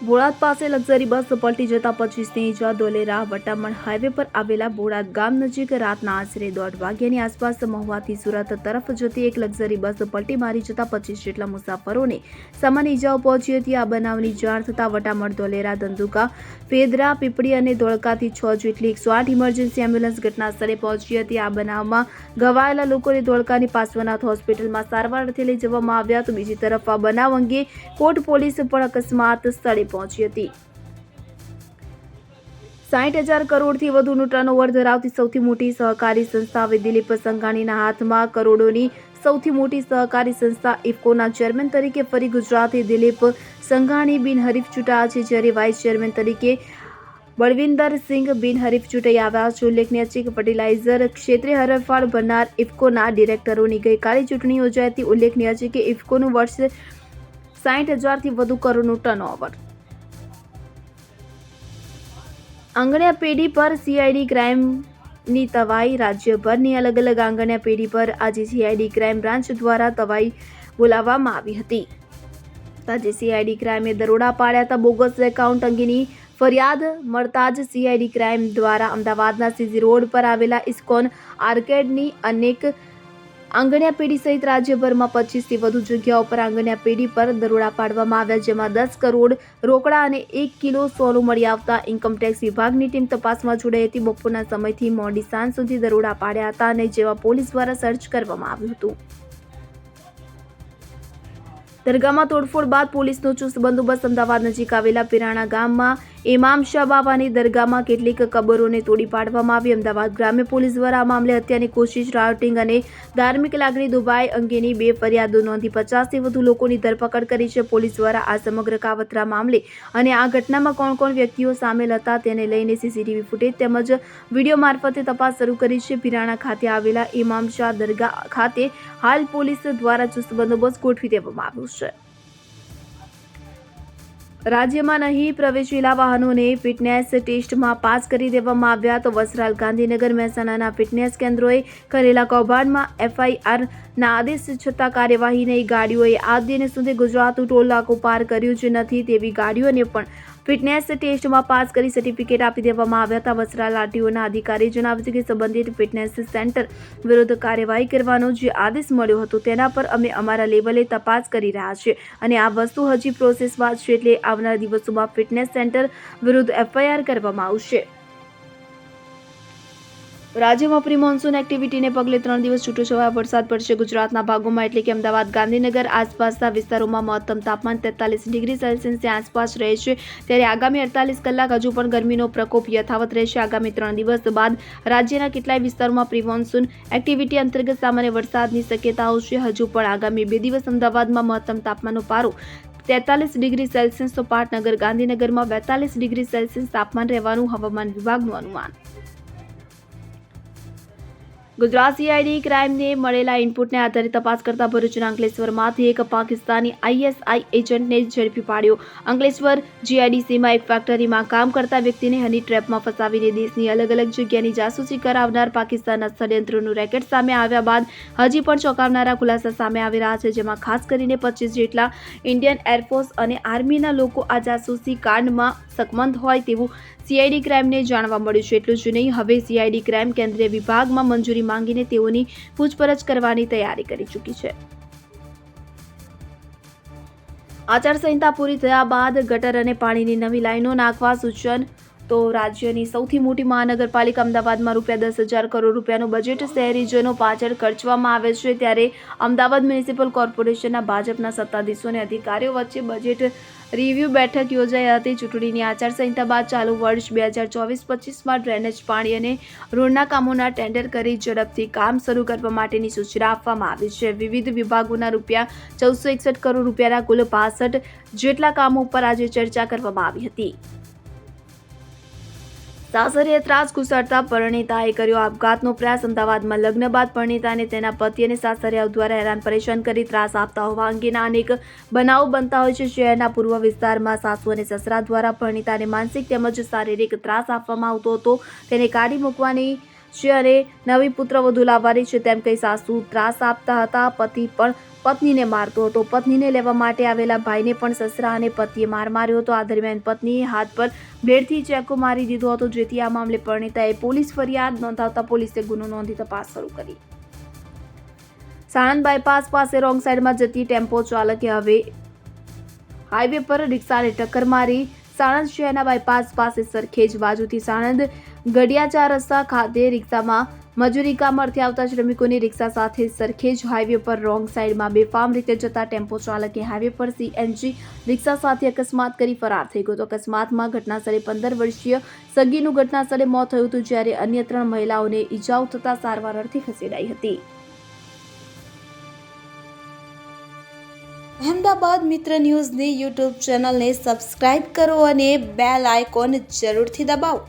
બોડાદ પાસે luxury bus પલટી જતા પચીસની ઇજા દોલેરા વટામણ હાઈવે પર આવેલા બોળાદ ગામ નજીક રાતના આશરે દોઢ વાગ્યાની આસપાસ મહુવાથી સુરત તરફ જતી એક લક્ઝરી બસ પલટી મારી જતા પચીસ જેટલા મુસાફરોને સામાન્ય ઇજાઓ પહોંચી હતી. આ બનાવની જાણ થતાં વટામણ, દોલેરા, ધંધુકા ફેદરા પીપળી અને ધોળકાથી છ જેટલી એકસો આઠ ઇમરજન્સી એમ્બ્યુલન્સ ઘટના સ્થળે પહોંચી હતી. આ બનાવમાં ઘવાયેલા લોકોને ધોળકાની પાર્શ્વનાથ હોસ્પિટલમાં સારવાર અર્થે લઈ જવામાં આવ્યા. તો બીજી તરફ આ બનાવ અંગે કોટ પોલીસ પણ અકસ્માત સ્થળે પહોંચી હતી. સાઠ હજાર કરોડથી વધુનું ટર્નઓવર ધરાવતી સૌથી મોટી સહકારી સંસ્થા હવે દિલીપ સંઘાણીના હાથમાં. કરોડોની સૌથી મોટી સહકારી સંસ્થા ઇફકોના ચેરમેન તરીકે ફરી ગુજરાતી દિલીપ સંઘાણી બિનહરીફ ચૂંટાયા છે, જ્યારે વાઇસ ચેરમેન તરીકે બળવિંદર સિંઘ બિનહરીફ ચૂંટાઈ આવ્યા છે. ઉલ્લેખનીય છે કે ફર્ટિલાઇઝર ક્ષેત્રે હરફાળ ભરનાર ઇફકોના ડિરેક્ટરોની ગઈકાલે ચૂંટણી યોજાઈ હતી. ઉલ્લેખનીય છે કે ઇફકોનું વર્ષ સાહીઠ હજારથી વધુ કરોડનું ટર્નઓવર આંગણિયા પેઢી પર સીઆઈડી ક્રાઇમની તવાઈ, રાજ્યભરની અલગ અલગ આંગણિયા પેઢી પર આજે સીઆઈડી ક્રાઇમ બ્રાન્ચ દ્વારા તવાઈ બોલાવવામાં આવી હતી. આજે સીઆઈડી ક્રાઇમે દરોડા પાડ્યા હતા. બોગસ એકાઉન્ટ અંગેની ફરિયાદ મળતા જ સીઆઈડી ક્રાઇમ દ્વારા અમદાવાદના સીજી રોડ પર આવેલા ઇસ્કોન આર્કેડની અનેક આંગણિયા પેઢી સહિત રાજ્યભરમાં પચીસથી વધુ જગ્યાઓ પર આંગણિયા પેઢી પર દરોડા પાડવામાં આવ્યા, જેમાં દસ કરોડ રોકડા અને એક કિલો સોનું મળી આવતા ઇન્કમટેક્સ વિભાગની ટીમ તપાસમાં જોડાઈ હતી. બપોરના સમયથી મોડી સાંજ સુધી દરોડા પાડ્યા હતા અને જેવા પોલીસ દ્વારા સર્ચ કરવામાં આવ્યું હતું. દરગાહમાં તોડફોડ બાદ પોલીસનો ચુસ્ત બંદોબસ્ત અમદાવાદ નજીક આવેલા પિરાણા ગામમાં ઇમામ શાહ બાબાની દરગાહમાં કેટલીક કબરોને તોડી પાડવામાં આવી. અમદાવાદ ગ્રામ્ય પોલીસ દ્વારા આ મામલે હત્યાની કોશિશ રાયોટિંગ અને ધાર્મિક લાગણી દુબાઈ અંગેની બે ફરિયાદો નોંધી પચાસથી વધુ લોકોની ધરપકડ કરી છે. પોલીસ દ્વારા આ સમગ્ર કાવતરા મામલે અને આ ઘટનામાં કોણ કોણ વ્યક્તિઓ સામેલ હતા તેને લઈને સીસીટીવી ફૂટેજ તેમજ વીડિયો મારફતે તપાસ શરૂ કરી છે. પિરાણા ખાતે આવેલા ઇમામ શાહ દરગાહ ખાતે હાલ પોલીસ દ્વારા ચુસ્ત બંદોબસ્ત ગોઠવી દેવામાં આવ્યો છે. રાજ્યમાં નહીં, પ્રવેશેલા વાહનોને ફિટનેસ ટેસ્ટમાં પાસ કરી દેવામાં આવ્યા તો વસરાલ ગાંધીનગર મહેસાણાના ફિટનેસ કેન્દ્રોએ કરેલા કૌભાંડમાં એફઆઈઆરના આદેશ છતાં કાર્યવાહી નહીં. ગાડીઓએ આજ દિન સુધી ગુજરાતનું ટોલ નાકું પાર કર્યું જ નથી તેવી ગાડીઓને પણ ફિટનેસ ટેસ્ટમાં પાસ કરી સર્ટિફિકેટ આપી દેવામાં આવ્યા હતા. વસરાલ આરટીઓના અધિકારીએ જણાવ્યું હતું કે સંબંધિત ફિટનેસ સેન્ટર વિરુદ્ધ કાર્યવાહી કરવાનો જે આદેશ મળ્યો હતો તેના પર અમે અમારા લેવલે તપાસ કરી રહ્યા છીએ અને આ વસ્તુ હજી પ્રોસેસમાં છે એટલે આવનાર દિવસોમાં ફિટનેસ સેન્ટર વિરુદ્ધ એફઆઈઆર કરવામાં આવશે. રાજ્યમાં પ્રી મોન્સૂન એક્ટિવિટીને પગલે ત્રણ દિવસ છૂટોછવાયો વરસાદ પડશે ગુજરાતના ભાગોમાં, એટલે કે અમદાવાદ, ગાંધીનગર, આસપાસના વિસ્તારોમાં મહત્તમ તાપમાન તેતાલીસ ડિગ્રી સેલ્સિયસની આસપાસ રહેશે ત્યારે આગામી અડતાલીસ કલાક હજુ પણ ગરમીનો પ્રકોપ યથાવત રહેશે. આગામી ત્રણ દિવસ બાદ રાજ્યના કેટલાય વિસ્તારોમાં પ્રી મોન્સૂન એક્ટિવિટી અંતર્ગત સામાન્ય વરસાદની શક્યતાઓ છે. હજુ પણ આગામી બે દિવસ અમદાવાદમાં મહત્તમ તાપમાનનો પારો તેતાલીસ ડિગ્રી સેલ્સિયસ, તો પાટનગર, ગાંધીનગરમાં બેતાલીસ ડિગ્રી સેલ્સિયસ તાપમાન રહેવાનું હવામાન વિભાગનું અનુમાન. ગુજરાત સીઆઈડી ક્રાઇમને મળેલા ઇનપુટને આધારે તપાસ કરતા ભરૂચના અંકલેશ્વરમાંથી એક પાકિસ્તાની આઈએસઆઈ એજન્ટને ઝડપી પાડ્યો. અંકલેશ્વર જીઆઈડીસીમાં એક ફેક્ટરીમાં કામ કરતા વ્યક્તિને હની ટ્રેપમાં ફસાવીને દેશની અલગ અલગ જગ્યાની જાસૂસી કરાવનાર પાકિસ્તાનના ષડયંત્રનું રેકેટ સામે આવ્યા બાદ હજી પણ ચોંકાવનારા ખુલાસા સામે આવી રહ્યા છે, જેમાં ખાસ કરીને પચીસ જેટલા ઇન્ડિયન એરફોર્સ અને આર્મીના લોકો આ જાસૂસી કાંડમાં સકમંદ હોય તેવું સીઆઈડી ક્રાઇમને જાણવા મળ્યું છે. એટલું જ નહીં, હવે સીઆઈડી ક્રાઇમ કેન્દ્રીય વિભાગમાં મંજૂરી માંગીને તેઓની પૂછપરછ કરવાની તૈયારી કરી ચૂકી છે. આચારસંહિતા પૂરી થયા બાદ ગટર અને પાણીની નવી લાઈનો નાખવા સૂચન તો રાજ્યની સૌથી મોટી મહાનગરપાલિકા અમદાવાદમાં રૂપિયા દસ હજાર કરોડ રૂપિયાનું બજેટ શહેરીજનો પાછળ ખર્ચવામાં આવે છે ત્યારે અમદાવાદ મ્યુનિસિપલ કોર્પોરેશનના ભાજપના સત્તાધીશો અને અધિકારીઓ વચ્ચે બજેટ રિવ્યૂ બેઠક યોજાઈ હતી. ચૂંટણીની આચારસંહિતા બાદ ચાલુ વર્ષ બે હજાર ચોવીસ પચીસમાં ડ્રેનેજ પાણી અને રોડના કામોના ટેન્ડર કરી ઝડપથી કામ શરૂ કરવા માટેની સૂચના આપવામાં આવી છે. વિવિધ વિભાગોના રૂપિયા ચૌદસો એકસઠ કરોડ રૂપિયાના કુલ પાસઠ જેટલા કામો ઉપર આજે ચર્ચા કરવામાં આવી હતી. સાસરે ત્રાસ ઘુસાડતા પરિણીતાએ કર્યો આપઘાતનો પ્રયાસ. અમદાવાદમાં લગ્ન બાદ પરિણીતાને તેના પતિ અને સાસરિયાઓ દ્વારા હેરાન પરેશાન કરી ત્રાસ આપતા હોવા અંગેના અનેક બનાવો બનતા હોય છે. શહેરના પૂર્વ વિસ્તારમાં સાસુ અને સસરા દ્વારા પરિણીતાને માનસિક તેમજ શારીરિક ત્રાસ આપવામાં આવતો હતો. તેને કાઢી મૂકવાની છે અને નવી પુત્ર વધુ લાવવાની છે તેમ કહી સાસુ ત્રાસ આપતા હતા. પતિ પણ પત્નીને મારતો હતો. પત્નીને લેવા માટે આવેલા ભાઈને પણ સસરા અને પતિએ માર માર્યો હતો. આ દરમિયાન પત્નીએ હાથ પર બ્લેડથી ચેકો મારી દીધો હતો, જેથી આ મામલે પરિણીતાએ પોલીસ ફરિયાદ નોંધાવતા પોલીસે ગુનો નોંધી તપાસ શરૂ કરી. સાણંદ બાયપાસ પાસે રોંગ સાઈડમાં જતી ટેમ્પો ચાલકે હવે હાઈવે પર રિક્ષાને ટક્કર મારી સાણંદ શહેરના બાયપાસ પાસે સરખેજ બાજુથી સાણંદ ગડિયાચા રસ્તા ખાતે રિક્ષામાં મજૂરી કામ અર્થે આવતા શ્રમિકોની રિક્ષા સાથે સરખેજ હાઈવે પર રોંગ સાઈડમાં બેફામ રીતે જતા ટેમ્પો ચાલકે હાઈવે પર સીએનજી રિક્ષા સાથે અકસ્માત કરી ફરાર થઈ ગયો હતો. અકસ્માતમાં ઘટનાસ્થળે પંદર વર્ષીય સગીનું ઘટનાસ્થળે મોત થયું હતું, જ્યારે અન્ય ત્રણ મહિલાઓને ઈજાઓ થતા સારવાર અર્થે ખસેડાઈ હતી. અહેમદાબાદ મિત્ર ન્યૂઝની યુટ્યુબ ચેનલને સબસ્ક્રાઇબ કરો અને બેલ આઇકોન જરૂરથી દબાવો.